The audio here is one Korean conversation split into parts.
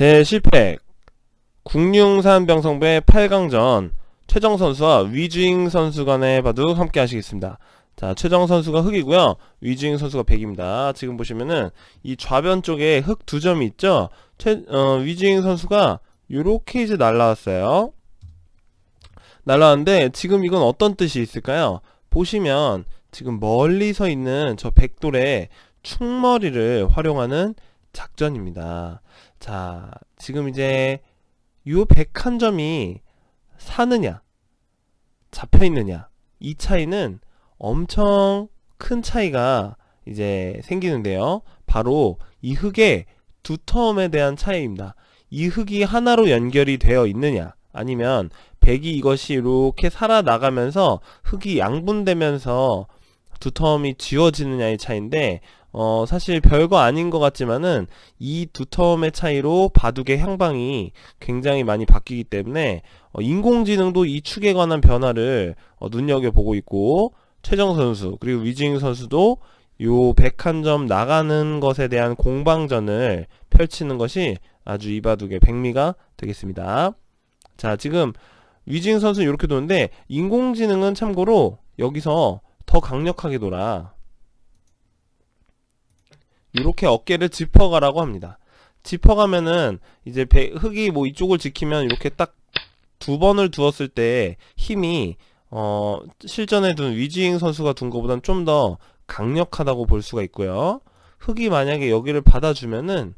제10회 국룡산 병성배 8강전 최정 선수와 위주잉 선수 간의 바둑 함께 하시겠습니다. 자, 최정 선수가 흑이고요. 위주잉 선수가 백입니다. 지금 보시면은 이 좌변 쪽에 흑 두 점이 있죠. 최, 어, 위주잉 선수가 요렇게 이제 날라왔어요. 날라왔는데 지금 이건 어떤 뜻이 있을까요? 보시면 지금 멀리 서 있는 저 백돌의 충머리를 활용하는 작전입니다. 자, 지금 이제 요 101점이 사느냐, 잡혀 있느냐, 이 차이는 엄청 큰 차이가 이제 생기는데요. 바로 이 흙의 두터움에 대한 차이입니다. 이 흙이 하나로 연결이 되어 있느냐, 아니면 백이 이것이 이렇게 살아나가면서 흙이 양분되면서 두터움이 지워지느냐의 차이인데 어, 사실 별거 아닌 것 같지만은 이 두터움의 차이로 바둑의 향방이 굉장히 많이 바뀌기 때문에 어, 인공지능도 이 축에 관한 변화를 어, 눈여겨보고 있고 최정 선수 그리고 위징 선수도 요 101점 나가는 것에 대한 공방전을 펼치는 것이 아주 이 바둑의 백미가 되겠습니다. 자 지금 위징 선수는 이렇게 도는데 인공지능은 참고로 여기서 더 강력하게 돌아 이렇게 어깨를 짚어가라고 합니다. 짚어가면은 이제 배, 흙이 뭐 이쪽을 지키면 이렇게 딱 두 번을 두었을 때 힘이 어 실전에 둔 위지잉 선수가 둔 것보다는 좀더 강력하다고 볼 수가 있고요. 흙이 만약에 여기를 받아주면은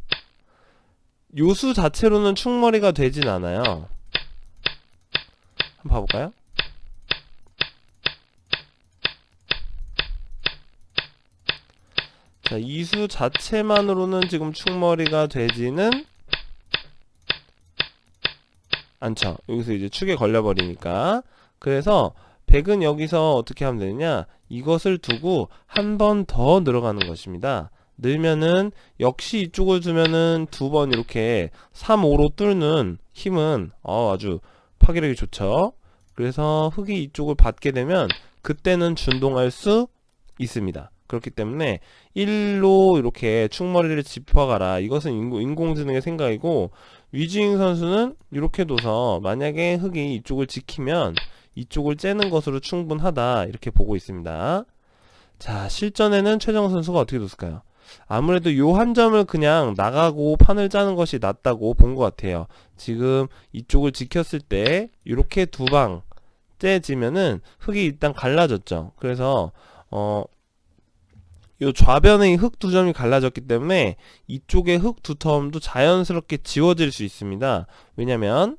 요수 자체로는 충머리가 되진 않아요. 한번 봐볼까요? 자, 이수 자체만으로는 지금 충머리가 되지는 않죠. 여기서 이제 축에 걸려버리니까. 그래서 백은 여기서 어떻게 하면 되느냐? 이것을 두고 한 번 더 늘어가는 것입니다. 늘면은 역시 이쪽을 두면은 두 번 이렇게 3, 5로 뚫는 힘은 어, 아주 파괴력이 좋죠. 그래서 흙이 이쪽을 받게 되면 그때는 준동할 수 있습니다. 그렇기 때문에 1로 이렇게 충머리를 짚어가라. 이것은 인공, 지능의 생각이고 위즈잉 선수는 이렇게 둬서 만약에 흙이 이쪽을 지키면 이쪽을 째는 것으로 충분하다. 이렇게 보고 있습니다. 자, 실전에는 최정 선수가 어떻게 뒀을까요? 아무래도 요 한 점을 그냥 나가고 판을 짜는 것이 낫다고 본 것 같아요. 지금 이쪽을 지켰을 때 이렇게 두 방 째지면은 흙이 일단 갈라졌죠. 그래서 어 요 좌변의 흙두 점이 갈라졌기 때문에 이쪽의 흙두 텀도 자연스럽게 지워질 수 있습니다. 왜냐면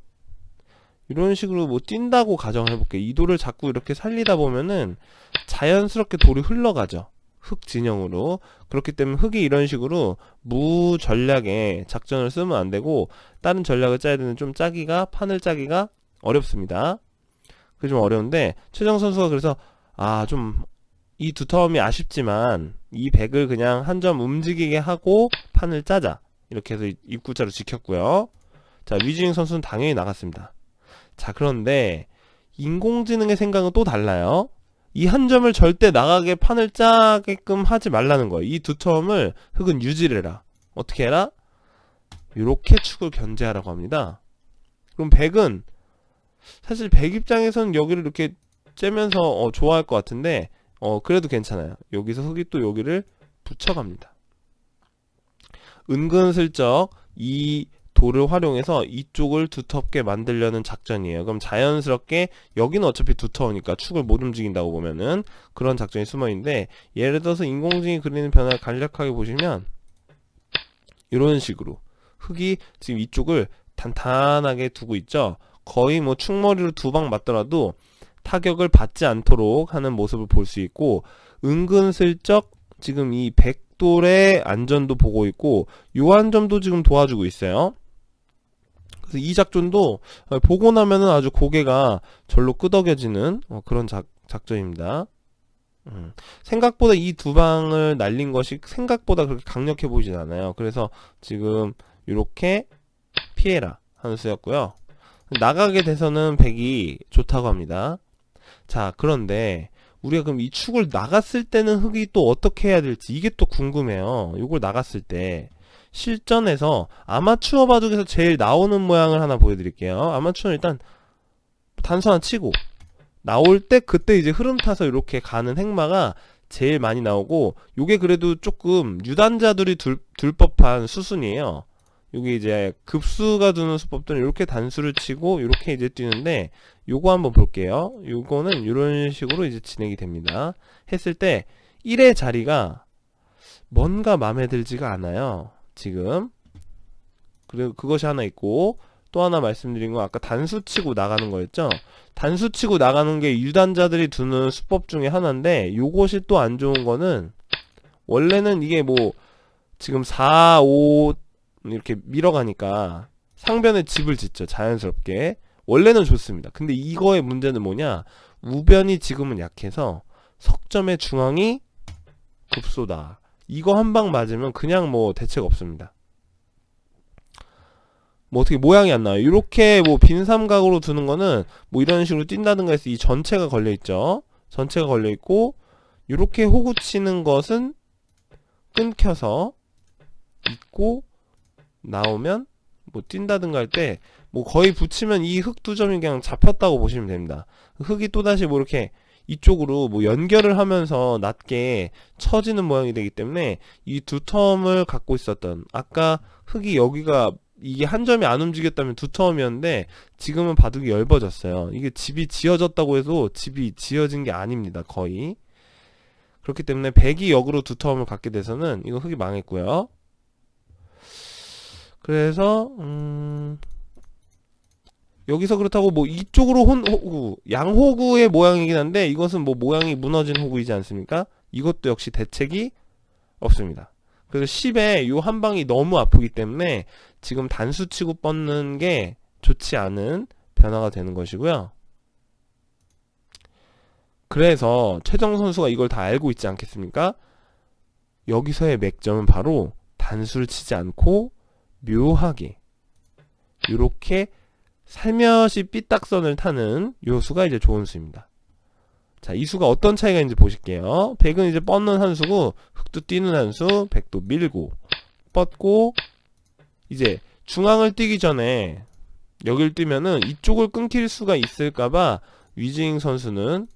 이런 식으로 뭐 뛴다고 가정을 해볼게요. 이 돌을 자꾸 이렇게 살리다 보면은 자연스럽게 돌이 흘러가죠. 흙 진영으로. 그렇기 때문에 흙이 이런 식으로 무 전략의 작전을 쓰면 안 되고 다른 전략을 짜야 되는 좀 짜기가 판을 짜기가 어렵습니다. 그게 좀 어려운데 최정 선수가 그래서 아 좀 이 두터움이 아쉽지만 이 백을 그냥 한 점 움직이게 하고 판을 짜자. 이렇게 해서 입구자로 지켰고요. 자 위즈잉 선수는 당연히 나갔습니다. 자 그런데 인공지능의 생각은 또 달라요. 이 한 점을 절대 나가게 판을 짜게끔 하지 말라는 거예요. 이 두터움을 흙은 유지를 해라. 어떻게 해라? 이렇게 축을 견제하라고 합니다. 그럼 백은 사실 백 입장에서는 여기를 이렇게 째면서 어, 좋아할 것 같은데 어 그래도 괜찮아요. 여기서 흙이 또 여기를 붙여갑니다. 은근슬쩍 이 돌을 활용해서 이쪽을 두텁게 만들려는 작전이에요. 그럼 자연스럽게 여기는 어차피 두터우니까 축을 못 움직인다고 보면은 그런 작전이 숨어있는데 예를 들어서 인공지능이 그리는 변화를 간략하게 보시면 이런 식으로 흙이 지금 이쪽을 단단하게 두고 있죠? 거의 뭐 축머리로 두 방 맞더라도 타격을 받지 않도록 하는 모습을 볼 수 있고 은근슬쩍 지금 이 백돌의 안전도 보고 있고 요한 점도 지금 도와주고 있어요. 그래서 이 작전도 보고 나면은 아주 고개가 절로 끄덕여지는 어, 그런 작, 작전입니다. 음, 생각보다 이 두 방을 날린 것이 생각보다 그렇게 강력해 보이진 않아요. 그래서 지금 이렇게 피해라 하는 수였고요. 나가게 돼서는 백이 좋다고 합니다. 자, 그런데 우리가 그럼 이 축을 나갔을 때는 흙이 또 어떻게 해야 될지 이게 또 궁금해요. 이걸 나갔을 때 실전에서 아마추어 바둑에서 제일 나오는 모양을 하나 보여드릴게요. 아마추어는 일단 하나 치고 나올 때 그때 이제 흐름 타서 이렇게 가는 행마가 제일 많이 나오고 요게 그래도 조금 유단자들이 둘, 둘 법한 수순이에요. 요게 이제 급수가 두는 수법들은 이렇게 단수를 치고 이렇게 이제 뛰는데 요거 한번 볼게요. 요거는 이런 식으로 이제 진행이 됩니다. 했을 때 1의 자리가 뭔가 마음에 들지가 않아요. 지금. 그리고 그것이 하나 있고 또 하나 말씀드린 건 아까 단수 치고 나가는 거였죠. 단수 치고 나가는 게 유단자들이 두는 수법 중에 하나인데 요것이 또 안 좋은 거는 원래는 이게 뭐 지금 4, 5 이렇게 밀어가니까 상변에 집을 짓죠. 자연스럽게. 원래는 좋습니다. 근데 이거의 문제는 뭐냐? 우변이 지금은 약해서 석점의 중앙이 급소다. 이거 한 방 맞으면 그냥 뭐 대책 없습니다. 뭐 어떻게 모양이 안 나와요. 이렇게 뭐 빈삼각으로 두는 거는 뭐 이런 식으로 뛴다든가 해서 이 전체가 걸려 있죠. 전체가 걸려 있고 이렇게 호구 치는 것은 끊겨서 있고 나오면 뭐 뛴다든가 할 때 뭐 거의 붙이면 이 흙 두 점이 그냥 잡혔다고 보시면 됩니다. 흙이 또다시 뭐 이렇게 이쪽으로 뭐 연결을 하면서 낮게 처지는 모양이 되기 때문에 이 두 텀을 갖고 있었던 아까 흙이 여기가 이게 한 점이 안 움직였다면 두 텀이었는데 지금은 바둑이 얇아졌어요. 이게 집이 지어졌다고 해도 집이 지어진 게 아닙니다. 거의. 그렇기 때문에 백이 역으로 두 텀을 갖게 돼서는 이거 흙이 망했고요. 그래서 음 여기서 그렇다고 뭐 이쪽으로 혼 호구 양호구의 모양이긴 한데 이것은 뭐 모양이 무너진 호구이지 않습니까? 이것도 역시 대책이 없습니다. 그래서 10에 요 한 방이 너무 아프기 때문에 지금 단수 치고 뻗는 게 좋지 않은 변화가 되는 것이고요. 그래서 최정 선수가 이걸 다 알고 있지 않겠습니까? 여기서의 맥점은 바로 단수를 치지 않고 묘하게 이렇게 살며시 삐딱선을 타는 요 수가 이제 좋은 수입니다. 자, 이 수가 어떤 차이가 있는지 보실게요. 100은 이제 뻗는 한 수고, 흑도 뛰는 한 수, 100도 밀고, 뻗고, 이제 중앙을 뛰기 전에 여길 뛰면은 이쪽을 끊길 수가 있을까봐 위징 선수는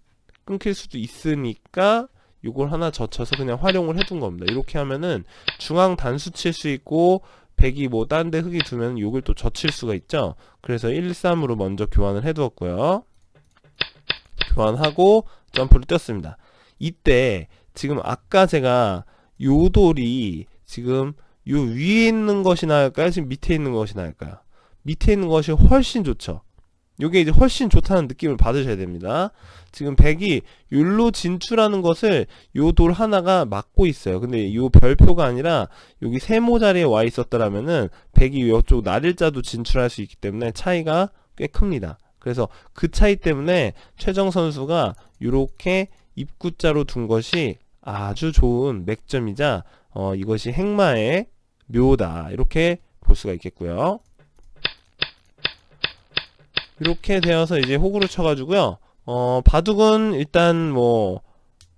끊길 수도 있으니까 이걸 하나 젖혀서 그냥 활용을 해둔 겁니다. 이렇게 하면은 중앙 단수 칠 수 있고 백이 뭐딴데 흙이 두면 요걸 또 젖힐 수가 있죠. 그래서 1, 3으로 먼저 교환을 해두었고요. 교환하고 점프를 뛰었습니다. 이때 지금 아까 제가 요 돌이 지금 요 위에 있는 것이 나을까요? 지금 밑에 있는 것이 나을까요? 밑에 있는 것이 훨씬 좋죠. 요게 이제 훨씬 좋다는 느낌을 받으셔야 됩니다. 지금 백이 율로 진출하는 것을 요 돌 하나가 막고 있어요. 근데 요 별표가 아니라 여기 세모 자리에 와 있었더라면은 백이 요쪽 날일자도 진출할 수 있기 때문에 차이가 꽤 큽니다. 그래서 그 차이 때문에 최정 선수가 이렇게 입구자로 둔 것이 아주 좋은 맥점이자 어, 이것이 행마의 묘다 이렇게 볼 수가 있겠고요. 이렇게 되어서 이제 호구를 쳐가지고요. 어, 바둑은 일단 뭐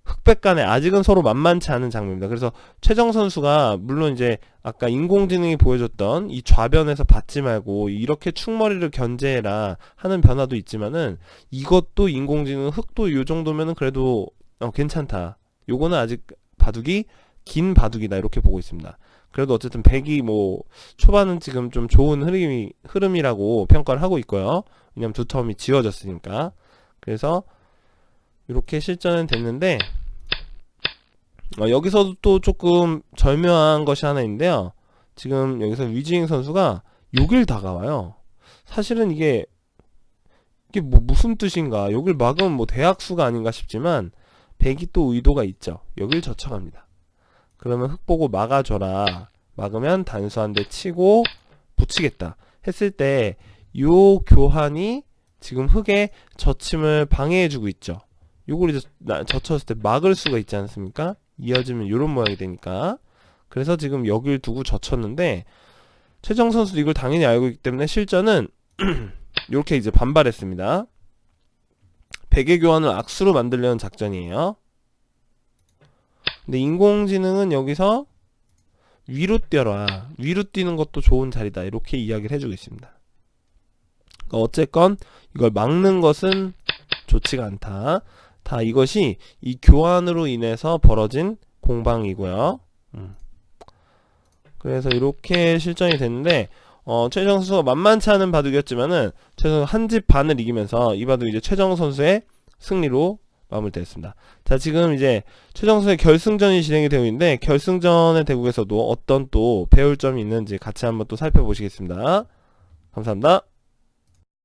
흑백 간에 아직은 서로 만만치 않은 장면입니다. 그래서 최정 선수가 물론 이제 아까 인공지능이 보여줬던 이 좌변에서 받지 말고 이렇게 충머리를 견제해라 하는 변화도 있지만은 이것도 인공지능 흑도 요 정도면은 그래도 어, 괜찮다. 요거는 아직 바둑이 긴 바둑이다 이렇게 보고 있습니다. 그래도 어쨌든 백이 뭐 초반은 지금 좀 좋은 흐름이 흐름이라고 평가를 하고 있고요. 왜냐면 두 텀이 지워졌으니까. 그래서 이렇게 실전은 됐는데 어, 여기서도 또 조금 절묘한 것이 하나 있는데요. 지금 여기서 위지잉 선수가 6일 다가와요. 사실은 이게 이게 뭐 무슨 뜻인가? 여길 막으면 뭐 대학수가 아닌가 싶지만 백이 또 의도가 있죠. 여길 젖혀갑니다. 그러면 흑 보고 막아줘라. 막으면 단수 한 대 치고 붙이겠다. 했을 때 요 교환이 지금 흑의 젖힘을 방해해주고 있죠. 요걸 이제 젖혔을 때 막을 수가 있지 않습니까? 이어지면 이런 모양이 되니까. 그래서 지금 여길 두고 젖혔는데 최정 선수도 이걸 당연히 알고 있기 때문에 실전은 이렇게 이제 반발했습니다. 베개 교환을 악수로 만들려는 작전이에요. 근데 인공지능은 여기서 위로 뛰어라. 위로 뛰는 것도 좋은 자리다. 이렇게 이야기를 해주고 있습니다. 그러니까 어쨌건 이걸 막는 것은 좋지가 않다. 다 이것이 이 교환으로 인해서 벌어진 공방이고요. 음. 그래서 이렇게 실전이 됐는데 어, 최정 선수가 만만치 않은 바둑이었지만은 최정 한집 반을 이기면서 이 바둑 이제 최정 선수의 승리로 마무리됐습니다. 자 지금 이제 최정 선수의 결승전이 진행이 되고 있는데 결승전의 대국에서도 어떤 또 배울 점이 있는지 같이 한번 또 살펴보시겠습니다. 감사합니다.